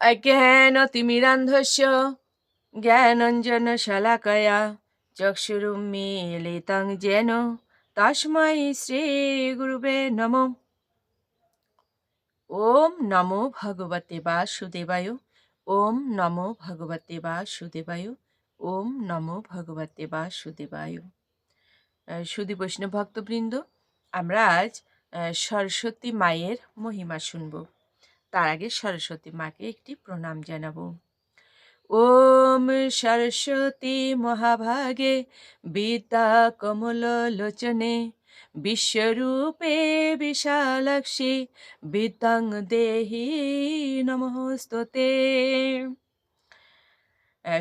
অজ্ঞানতিমিরান্ধস্য জ্ঞানঞ্জন শলাকয়া চক্ষুরুন্মীলিতং যেন তস্मै শ্রী গুরুবে নম ওম নমো ভগবতে বাসুদেবায় ওম নমো ভগবতে বাসুদেবায় ওম নমো ভগবতে বাসুদেবায় সুধী বৈষ্ণব ভক্তবৃন্দ, আমরা আজ সরস্বতী মায়ের মহিমা শুনব। তার আগে সরস্বতী মাকে একটি প্রণাম জানাব। ওম সরস্বতী মহাভাগে বিদ্যা কমল লোচনে বিশ্বরূপে বিশালাক্ষী বিদ্যাং দেহি নমস্ততে।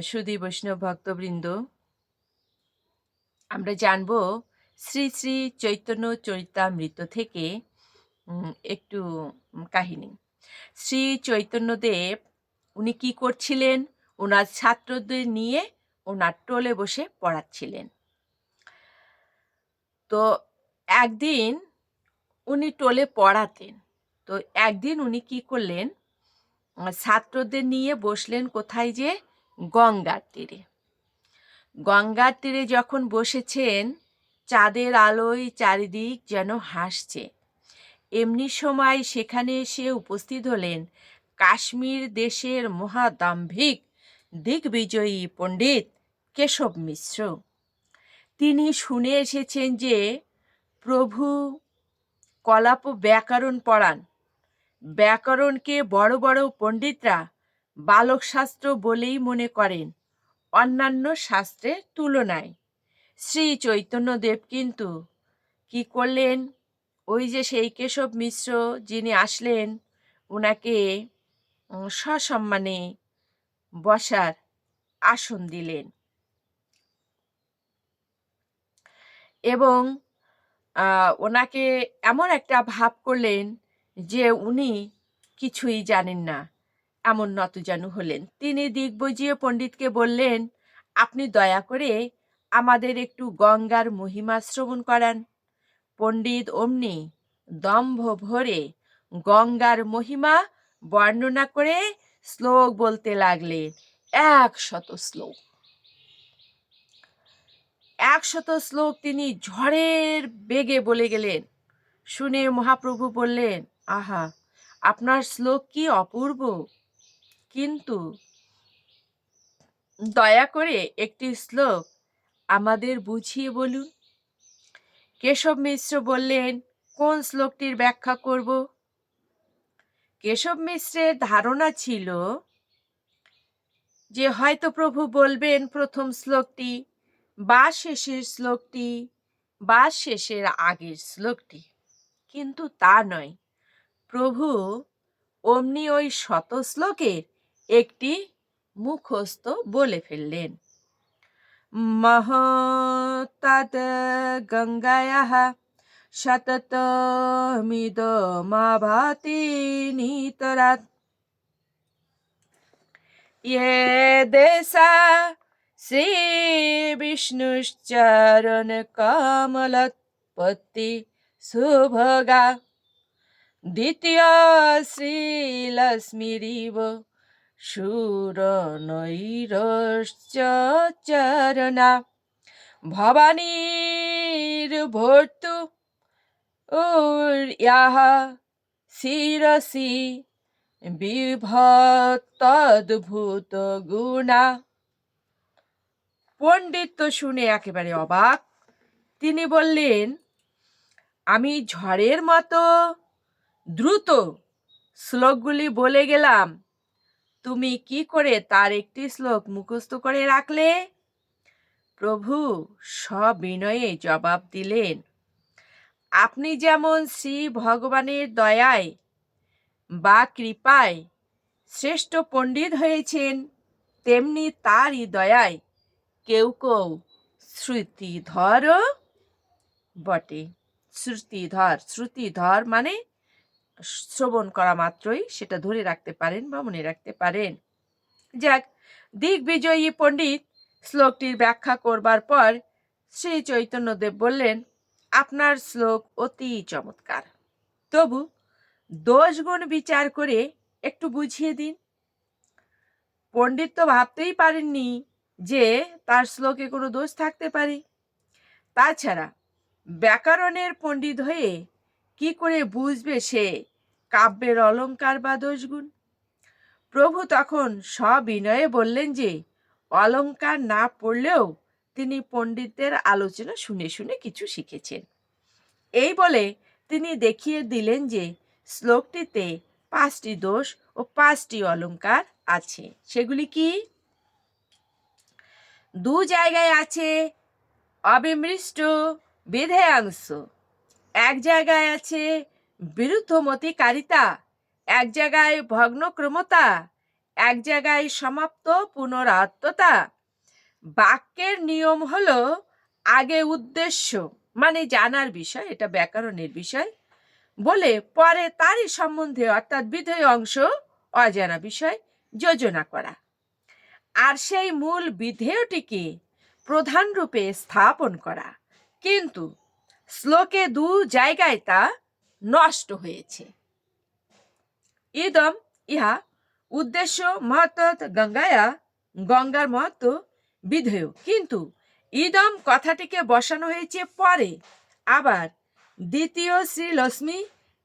সুদী বৈষ্ণব ভক্তবৃন্দ, আমরা জানব শ্রী শ্রী চৈতন্য চরিতামৃত থেকে একটু কাহিনী। শ্রী চৈতন্যদেব, উনি কি করছিলেন? ওনার ছাত্রদের নিয়ে ওনার টোলে বসে পড়াচ্ছিলেন। তো একদিন উনি টোলে পড়াতেন। তো একদিন উনি কি করলেন? ছাত্রদের নিয়ে বসলেন কোথায় যে? গঙ্গার তীরে। গঙ্গার তীরে যখন বসেছেন, চাঁদের আলোয় চারিদিক যেন হাসছে। এমনি সময় সেখানে এসে উপস্থিত হলেন কাশ্মীর দেশের মহাদাম্ভিক দিগ্বিজয়ী পণ্ডিত কেশব মিশ্র। তিনি শুনে এসেছেন যে প্রভু কলাপ ব্যাকরণ পড়ান। ব্যাকরণকে বড় বড় পণ্ডিতরা বালক শাস্ত্র বলেই মনে করেন, অন্যান্য শাস্ত্রের তুলনায়। শ্রী চৈতন্যদেব কিন্তু কি করলেন? ওই যে সেই কেশব মিশ্র যিনি আসলেন ওনাকে সসম্মানে বসার আসন দিলেন। এবং ওনাকে এমন একটা ভাব করলেন যে উনি কিছুই জানেন না, এমন নতজানু হলেন। তিনি দিগ্বজীয় পণ্ডিতকে বললেন, আপনি দয়া করে আমাদের একটু গঙ্গার মহিমা শ্রবণ করান। পণ্ডিত অমনি দম্ভ ভরে গঙ্গার মহিমা বর্ণনা করে শ্লোক বলতে লাগলেন একশত শ্লোক। একশত শ্লোক তিনি ঝড়ের বেগে বলে গেলেন। শুনে মহাপ্রভু বললেন, আহা, আপনার শ্লোক কি অপূর্ব? কিন্তু দয়া করে একটি শ্লোক আমাদের বুঝিয়ে বলুন। কেশব মিশ্র বললেন, কোন শ্লোকটির ব্যাখ্যা করব? কেশব মিশ্রের ধারণা ছিল যে, হয়তো প্রভু বলবেন প্রথম শ্লোকটি বা শেষের শ্লোকটি বা শেষের আগের শ্লোকটি। কিন্তু তা নয়। প্রভু অমনি ওই শত শ্লোকের একটি মুখস্থ বলে ফেললেন। महोत्तात् गङ्गायाः शततमिदमाभाति नीतरात्। ये देशा श्रीविष्णुश्चरणकमलत्पत्ति सुभगा। द्वितीय श्रीलक्ष्मीरिव সুরনৈরশ্চ চরণা ভবানীর ভর্তু ইয়াহ শিরসি বিভক্তদ্ভুত গুণা। পণ্ডিত তো শুনে একেবারে অবাক। তিনি বললেন, আমি ঝড়ের মতো দ্রুত শ্লোকগুলি বলে গেলাম। তুমি কি করে তার একটি শ্লোক মুখস্থ করে রাখলে? প্রভু সবিনয়ে জবাব দিলেন, আপনি যেমন শ্রী ভগবানের দয়ায় বা কৃপায় শ্রেষ্ঠ পণ্ডিত হয়েছেন, তেমনি তারই দয়ায় কেউ কেউ শ্রুতিধরও বটে। শ্রুতিধর শ্রুতিধর মানে শ্রবণ করা মাত্রই সেটা ধরে রাখতে পারেন বা মনে রাখতে পারেন। যাক দিগ্বিজয়ী পণ্ডিত শ্লোকটির ব্যাখ্যা করবার পর শ্রী চৈতন্যদেব বললেন, আপনার শ্লোক অতি চমৎকার। তবু দোষগুণ বিচার করে একটু বুঝিয়ে দিন। পণ্ডিত তো ভাবতেই পারেননি যে তার শ্লোকে কোনো দোষ থাকতে পারে। তাছাড়া ব্যাকরণের পণ্ডিত হয়ে কি করে বুঝবে সে কাব্যের অলংকার বা দোষগুণ প্রভু তখন সবিনয়ে বললেন যে অলংকার না পড়লেও তিনি পণ্ডিতদের আলোচনা শুনে শুনে কিছু শিখেছেন। এই বলে তিনি দেখিয়ে দিলেন যে, শ্লোকটিতে পাঁচটি দোষ ও পাঁচটি অলংকার আছে। সেগুলি কি? দু জায়গায় আছে, অবিমৃষ্ট বিধেয়াংশ। এক জায়গায় আছে বিরুদ্ধমতি কারিতা এক জায়গায় ভগ্নক্রমতা, এক জায়গায় সমাপ্ত পুনরাত্মতা। বাক্যের নিয়ম হল আগে উদ্দেশ্য মানে জানার বিষয়, এটা ব্যাকরণের বিষয়, বলে পরে তারই সম্বন্ধে অর্থাৎ বিধেয় অংশ, অজানা বিষয়, যোজনা করা। আর সেই মূল বিধেয়টিকে প্রধান রূপে স্থাপন করা। কিন্তু শ্লোকে দু জায়গায় তা নষ্ট হয়েছে। ইদম ইহা উদ্দেশ্য মহত্ব গঙ্গায়া, গঙ্গার মহত্ব বিধেয়। কিন্তু ইদম কথাটিকে বসানো হয়েছে পরে। আবার দ্বিতীয় শ্রী লক্ষ্মী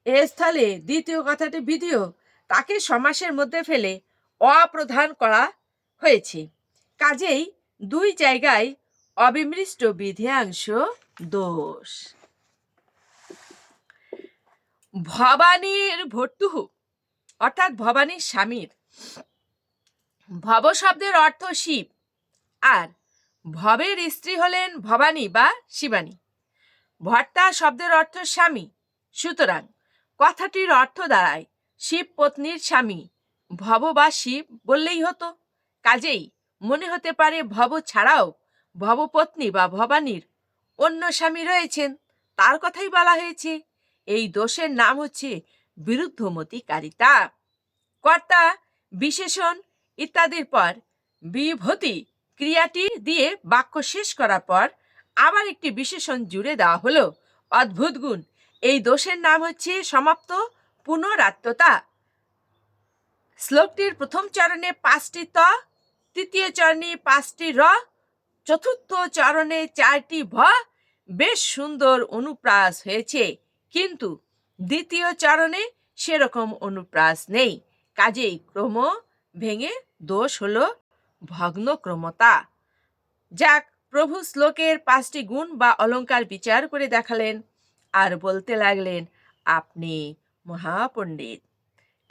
এ স্থলে দ্বিতীয় কথাটি বিধেয়, তাকে সমাসের মধ্যে ফেলে অপ্রধান করা হয়েছে। কাজেই দুই জায়গায় অবিমৃষ্ট বিধেয়াংশ দোষ। ভবানীর ভর্তুহ, অর্থাৎ ভবানীর স্বামীর। ভব শব্দের অর্থ শিব, আর ভবের স্ত্রী হলেন ভবানী বা শিবানী। ভর্তা শব্দের অর্থ স্বামী, সুতরাং কথাটির অর্থ দাঁড়ায় শিব পত্নীর স্বামী ভব বা শিব বললেই হতো। কাজেই মনে হতে পারে ভব ছাড়াও ভবপত্নী বা ভবানীর অন্য স্বামী রয়েছেন, তার কথাই বলা হয়েছে। এই দোষের নাম হচ্ছে বিরুদ্ধমতি কারিতা কর্তা, বিশেষণ ইত্যাদির পর বিভূতি ক্রিয়াটি দিয়ে বাক্য শেষ করার পর আবার একটি বিশেষণ জুড়ে দেওয়া হলো। অদ্ভুত গুণ। এই দোষের নাম হচ্ছে সমাপ্ত পুনরাত্মতা। শ্লোকটির প্রথম চরণে পাঁচটি ত, তৃতীয় চরণে পাঁচটি র চতুর্থ চরণে চারটি ভ বেশ সুন্দর অনুপ্রাস হয়েছে। কিন্তু দ্বিতীয় চরণে সেরকম অনুপ্রাস নেই। কাজেই ক্রম ভেঙে দোষ হল ভগ্ন ক্রমতা যাক, প্রভু শ্লোকের পাঁচটি গুণ বা অলঙ্কার বিচার করে দেখালেন আর বলতে লাগলেন, আপনি মহাপণ্ডিত।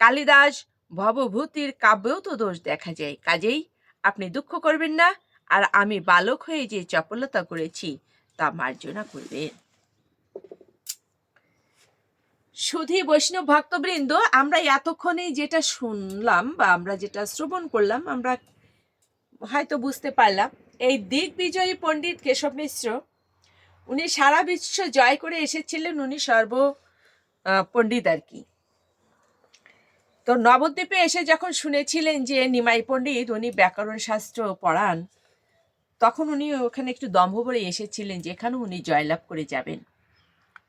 কালিদাস ভবভূতির কাব্যেও তো দোষ দেখা যায়। কাজেই আপনি দুঃখ করবেন না আর আমি বালক হয়ে যে চপলতা করেছি, তা মার্জনা করবেন সুধী বৈষ্ণব ভক্তবৃন্দ, আমরা এতক্ষণে যেটা শুনলাম বা আমরা যেটা শ্রবণ করলাম, আমরা হয়তো বুঝতে পারলাম, এই দিগ্বিজয়ী পণ্ডিত কেশব মিশ্র, উনি সারা বিশ্ব জয় করে এসেছিলেন, উনি সর্ব পণ্ডিত আর কি। তো নবদ্বীপে এসে যখন শুনেছিলেন যে নিমাই পণ্ডিত, উনি ব্যাকরণ শাস্ত্র পড়ান তখন উনি ওখানে একটু দম্ভ বলে এসেছিলেন যেখানে উনি জয়লাভ করে যাবেন।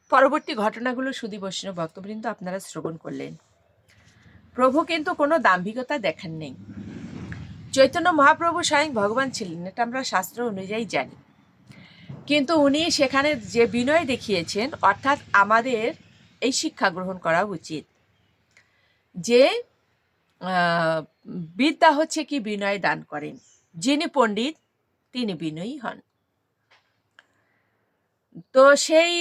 পরবর্তী ঘটনাগুলো সুদী বৈষ্ণব ভক্তবৃন্দ আপনারা শ্রবণ করলেন। প্রভু কিন্তু কোনো দাম্ভিকতা দেখান নেই। চৈতন্য মহাপ্রভু স্বয়ং ভগবান ছিলেন, এটা আমরা শাস্ত্র অনুযায়ী জানি। কিন্তু উনি সেখানে যে বিনয় দেখিয়েছেন, অর্থাৎ আমাদের এই শিক্ষা গ্রহণ করা উচিত। যে বিদ্যা হচ্ছে কি বিনয় দান করেন। যিনি পণ্ডিত তিনি বিনয়ী হন। তো সেই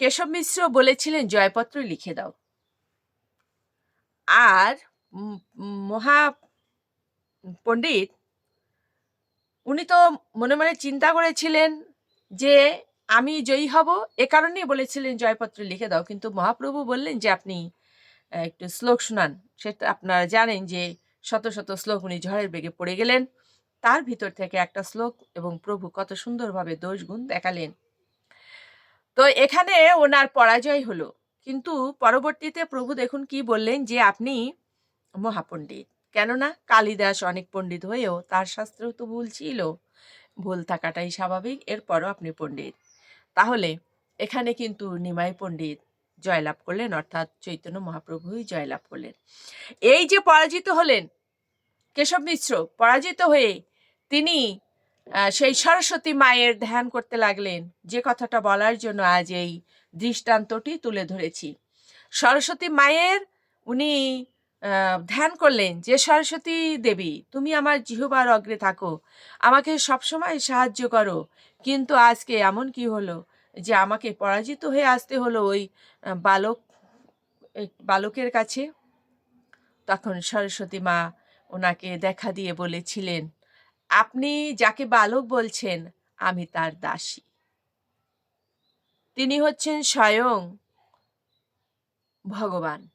কেশব মিশ্র বলেছিলেন, জয়পত্র লিখে দাও। আর মহা পণ্ডিত, উনি তো মনে মনে চিন্তা করেছিলেন যে আমি জয়ী হব, এ কারণেই বলেছিলেন, জয়পত্র লিখে দাও। কিন্তু মহাপ্রভু বললেন যে আপনি একটু শ্লোক শুনান। সেটা আপনারা জানেন যে শত শত শ্লোক উনি ঝড়ের বেগে পড়ে গেলেন। তার ভিতর থেকে একটা শ্লোক এবং প্রভু কত সুন্দরভাবে দোষগুণ দেখালেন। তো এখানে ওনার পরাজয় হলো। কিন্তু পরবর্তীতে প্রভু দেখুন কি বললেন যে, আপনি মহাপণ্ডিত। কেননা কালিদাস অনেক পণ্ডিত হয়েও তার শাস্ত্রেও তো ভুল ছিল। ভুল থাকাটাই স্বাভাবিক, এরপরও আপনি পণ্ডিত। তাহলে এখানে কিন্তু নিমাই পণ্ডিত জয়লাভ করলেন, অর্থাৎ চৈতন্য মহাপ্রভুই জয়লাভ করলেন। এই যে পরাজিত হলেন কেশব মিশ্র, পরাজিত হয়ে তিনি সেই সরস্বতী মায়ের ধ্যান করতে লাগলেন। যে কথাটা বলার জন্য আজ এই দৃষ্টান্তটি তুলে ধরেছি। সরস্বতী মায়ের উনি ধ্যান করলেন যে, সরস্বতী দেবী, তুমি আমার জিহবার অগ্রে থাকো। আমাকে সবসময় সাহায্য করো। কিন্তু আজকে এমন কি হলো যে, আমাকে পরাজিত হয়ে আসতে হলো ওই বালক বালকের কাছে? তখন সরস্বতী মা ওনাকে দেখা দিয়ে বলেছিলেন আপনি যাকে বালক বলছেন, আমি তার দাসী। তিনি হচ্ছেন স্বয়ং ভগবান।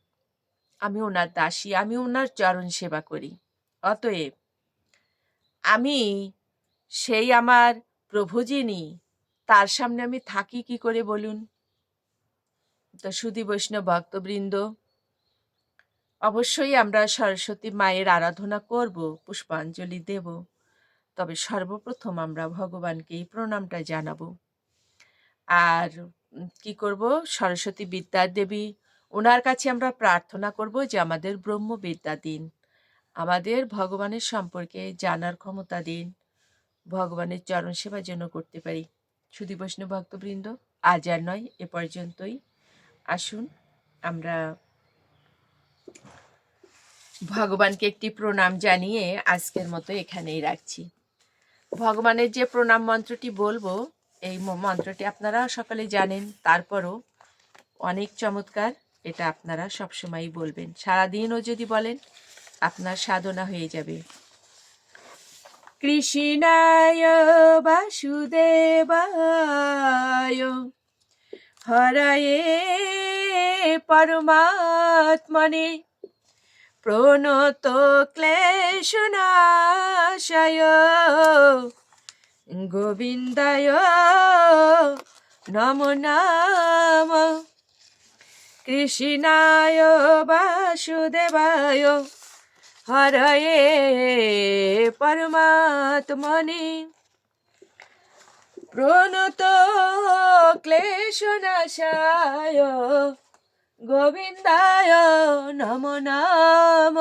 আমি ওনার দাসী, আমি ওনার চরণ সেবা করি। অতএব আমি সেই আমার প্রভু যিনি তার সামনে আমি থাকি কি করে বলুন? তো সুধী বৈষ্ণব ভক্তবৃন্দ, অবশ্যই আমরা সরস্বতী মায়ের আরাধনা করব, পুষ্পাঞ্জলি দেব। তবে সর্বপ্রথম আমরা ভগবানকে এই প্রণামটা জানাব। আর কি করব? সরস্বতী বিদ্যার দেবী ওনার কাছে আমরা প্রার্থনা করব যে আমাদের ব্রহ্ম বিদ্যা দিন, আমাদের ভগবানের সম্পর্কে জানার ক্ষমতা দিন, ভগবানের চরণ সেবা যেন করতে পারি। সুধী বৈষ্ণব ভক্তবৃন্দ, আজ আর নয়, এ পর্যন্তই। আসুন, আমরা ভগবানকে একটি প্রণাম জানিয়ে আজকের মতো এখানেই রাখছি। ভগবানের যে প্রণাম মন্ত্রটি বলব, এই মন্ত্রটি আপনারা সকালে জানেন, তারপরও অনেক চমৎকার এটা আপনারা সবসময়ই বলবেন। সারাদিনও যদি বলেন, আপনার সাধনা হয়ে যাবে। কৃষ্ণায় বাসুদেবায় হরয়ে পরমাত্মনে প্রণত ক্লেশনাশয় গোবিন্দায় নম নাম। কৃষ্ণায় বাসুদেবায়। হরয়ে পরমাত্মনে। প্রণত ক্লেশনাশায় গোবিন্দায় নম নাম।